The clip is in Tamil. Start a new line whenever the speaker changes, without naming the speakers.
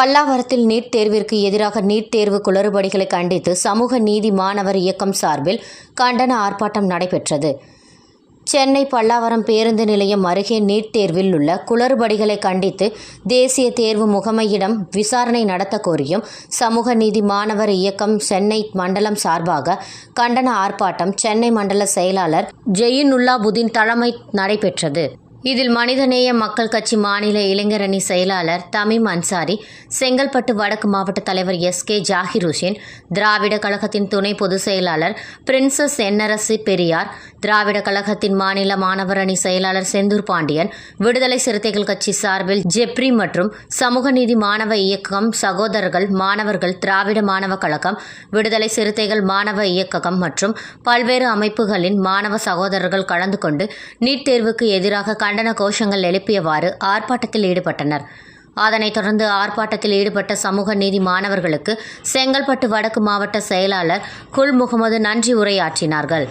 பல்லாவரத்தில் நீட் தேர்விற்கு எதிராக நீட் தேர்வு குளறுபடிகளை கண்டித்து சமூக நீதி மாணவர் இயக்கம் சார்பில் கண்டன ஆர்ப்பாட்டம் நடைபெற்றது. சென்னை பல்லாவரம் பேருந்து நிலையம் அருகே நீட் தேர்வில் உள்ள குளறுபடிகளை கண்டித்து தேசிய தேர்வு முகமையிடம் விசாரணை நடத்த கோரியும் சமூக நீதி மாணவர் இயக்கம் சென்னை மண்டலம் சார்பாக கண்டன ஆர்ப்பாட்டம் சென்னை மண்டல செயலாளர் ஜெயினுல்லாபுதீன் தலைமை நடைபெற்றது. இதில் மனிதநேய மக்கள் கட்சி மாநில இளைஞரணி செயலாளர் தமிம் அன்சாரி செங்கல்பட்டு வடக்கு மாவட்ட தலைவர் எஸ் கே ஜாகிர் ஹுசேன் திராவிட கழகத்தின் துணை பொதுச் செயலாளர் பிரின்சஸ் என்ஆர்எஸ் பெரியார் திராவிட கழகத்தின் மாநில மாணவர் அணி செயலாளர் செந்தூர் பாண்டியன் விடுதலை சிறுத்தைகள் கட்சி சார்பில் ஜெப்ரி மற்றும் சமூக நீதி மாணவ இயக்கம் சகோதரர்கள் மாணவர்கள் திராவிட மாணவ கழகம் விடுதலை சிறுத்தைகள் மாணவ இயக்ககம் மற்றும் பல்வேறு அமைப்புகளின் மாணவ சகோதரர்கள் கலந்து கொண்டு நீட் தேர்வுக்கு எதிராக கண்டன கோஷங்கள் எழுப்பியவாறு ஆர்ப்பாட்டத்தில் ஈடுபட்டனர். அதனைத் தொடர்ந்து ஆர்ப்பாட்டத்தில் ஈடுபட்ட சமூக நீதி மாணவர்களுக்கு செங்கல்பட்டு வடக்கு மாவட்ட செயலாளர் குல் முகமது நன்றி உரையாற்றினார்கள்.